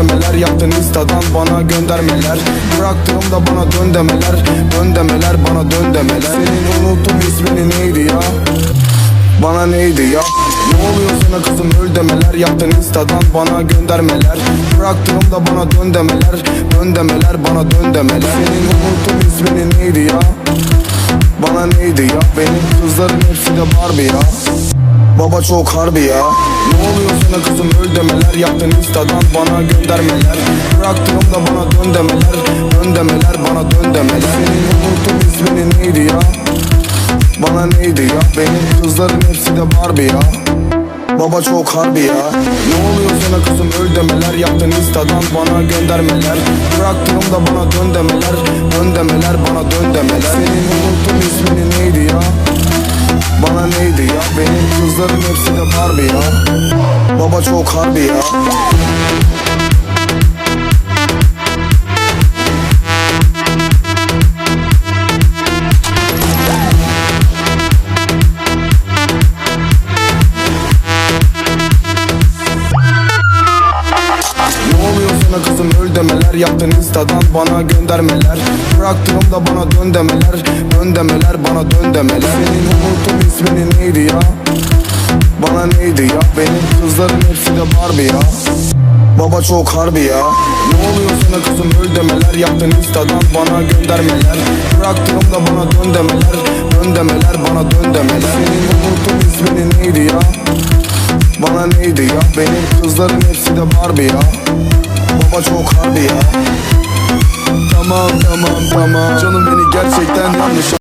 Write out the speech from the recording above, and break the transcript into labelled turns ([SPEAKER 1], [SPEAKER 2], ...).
[SPEAKER 1] demeler. Yaptın instadan bana göndermeler. Bıraktığım da bana dön demeler. Dön demeler bana dön demeler. Senin unuttum ismini neydi ya? Bana neydi ya? Ne oluyor sana kızım? Öl demeler. Yaptın instadan bana göndermeler. Bıraktığım da bana dön demeler. Dön demeler bana dön demeler. Senin unuttum ismini neydi ya Benim kızların hepsi de Barbie ya? Baba çok harbi ya. Ne oluyor sana kızım? Öl demeler Yaptın instadan bana göndermeler. Bıraktığım da bana dön demeler Dön demeler bana dön demeler. Senin unuttum ismini neydi ya? Bana neydi ya? Benim kızların hepsi de Barbie ya? Baba çok harbi ya. Ne oluyor sana kızım? Öl demeler Yaptın instadan bana göndermeler. Bıraktığım da bana dön demeler Dön demeler bana dön demeler. Senin unuttum kızların hepsi de Barbie ya? Baba çok harbi ya Sana kızım öl demeler. Yaptın instadan bana göndermeler. Bıraktığım da bana dön demeler. Dön demeler bana dön demeler. Senin unuttum ismini neydi ya? Bana neydi ya? Benim kızların hepsi de Barbie ya. Baba çok harbi ya. Ne oluyor sana kızım? Öl demeler. Yaptın instadan bana göndermeler. Bıraktığım da bana dön demeler. Dön demeler bana dön demeler. Senin unuttum ismini neydi ya? Bana neydi ya? Benim kızların hepsi de Barbie ya Baba çok harbi ya Tamam tamam tamam. Canım beni gerçekten yanlış